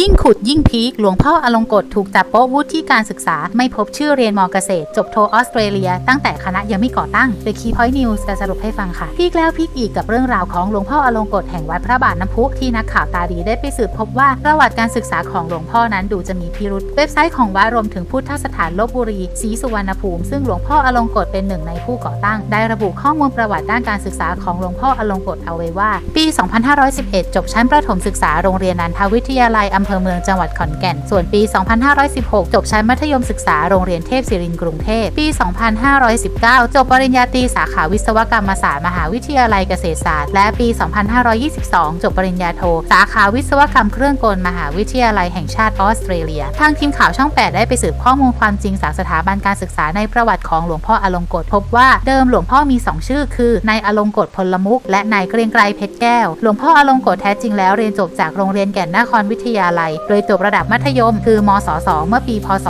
ยิ่งขุดยิ่งพีคหลวงพ่ออลงกฎถูกจับโป๊ะวุฒิการศึกษา ไม่พบชื่อเรียนมอเกษตร จบโทออสเตรเลีย ตั้งแต่คณะยังไม่ก่อตั้ง The Key Point News จะสรุปให้ฟังค่ะ พีคแล้วพีคอีกกับเรื่องราวของหลวงพ่ออลงกฎแห่งวัดพระบาทน้ำพุที่นักข่าวตาดีได้ไปสืบพบว่าประวัติการศึกษาของหลวงพ่อนั้นดูจะมีพิรุษเว็บไซต์ของวัดรวมถึงพุทธสถานลบบุรีศรีสุวรรณภูมิซึ่งหลวงพ่ออลงกฎเป็นหนึ่งในผู้ก่อตั้ง ได้ระบุข้อมูลประวัติด้านการศึกษาของหลวงพ่ออลงกฎเอาไว้ว่า ปี 2511 จบชั้นประถมศึกษาโรงเรียนนันทวิทยาลัยอำเภอเมืองจังหวัดขอนแก่น ส่วนปี 2516 จบชั้นมัธยมศึกษาโรงเรียนเทพศิรินทร์กรุงเทพ ปี 2519 จบปริญญาตรีสาขาวิศวกรรมศาสตร์มหาวิทยาลัยเกษตรศาสตร์ และปี 2522 จบปริญญาโท สาขาวิศวกรรมเครื่องกลมหาวิทยาลัยแห่งชาติออสเตรเลีย ทางทีมข่าวช่อง 8 ได้ไปสืบข้อมูลความจริงจากสถาบันการศึกษาในประวัติของหลวงพ่ออลงกฎพบว่าเดิมหลวงพ่อมี 2 ชื่อ คือนายอลงกฎพลมุก และนายเกรียงไกรเพชรแก้ว หลวงพ่ออลงกฎแท้จริงแล้วเรียนจบจากโรงเรียนแก่นนครวิทยาลัย โดยจบระดับมัธยม คือมศสเมื่อปี พศ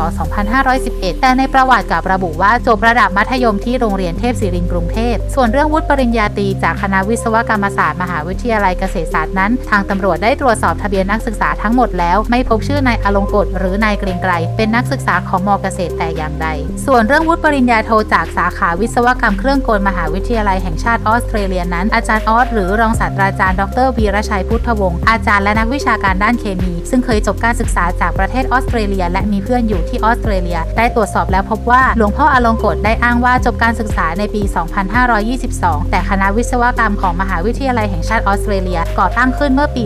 2511 แต่ในประวัติกับระบุว่าจบระดับมัธยมที่โรงเรียนเทพศิรินทร์กรุงเทพ ส่วนเรื่องวุฒิปริญญาตรีจากคณะวิศวกรรมศาสตร์มหาวิทยาลัยเกษตรศาสตร์นั้น ทางตำรวจได้ตรวจสอบทะเบียนนักศึกษาทั้งหมดแล้ว ไม่พบชื่อนายอลงกฎหรือนายเกรียงไกรเป็นนักศึกษาของมเกษตรแต่อย่างใด ส่วนเรื่องวุฒิปริญญาโทจากสาขาวิศวกรรมเครื่องกลมหาวิทยาลัยแห่งชาติออสเตรเลียนั้นอาจารย์ออสหรือรองศาสตราจารย์ดรวีรชัยพุทธวงศ์อาจารย์และนักวิชาการด้านเคมีซึ่งเคยจบการศึกษาจากประเทศออสเตรเลีย และมีเพื่อนอยู่ที่ออสเตรเลีย ได้ตรวจสอบแล้วพบว่าหลวงพ่ออลงกฎได้อ้างว่าจบการศึกษาในปี 2522 แต่คณะวิศวกรรมของมหาวิทยาลัยแห่งชาติออสเตรเลียก่อตั้งขึ้นเมื่อปี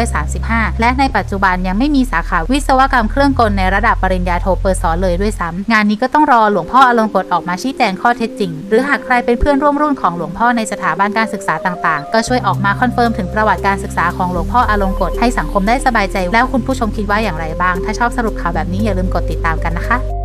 2535 และในปัจจุบันยังไม่มีสาขาวิศวกรรมเครื่องกลในระดับปริญญาโทเปอร์สอนเลยด้วยซ้ำงานนี้ก็ต้องรอหลวงพ่ออลงกฎออกมาชี้แจงข้อเท็จจริง หรือหากใครเป็นเพื่อนร่วมรุ่นของหลวงพ่อในสถาบันการศึกษาต่างๆ ก็ช่วยออกมาคอนเฟิร์มถึงประวัติการศึกษาของหลวงพ่ออลงกฎให้สังคมได้สบายใจแล้วคุณผู้ชมคิดว่าอย่างไรบ้าง ถ้าชอบสรุปข่าวแบบนี้อย่าลืมกดติดตามกันนะคะ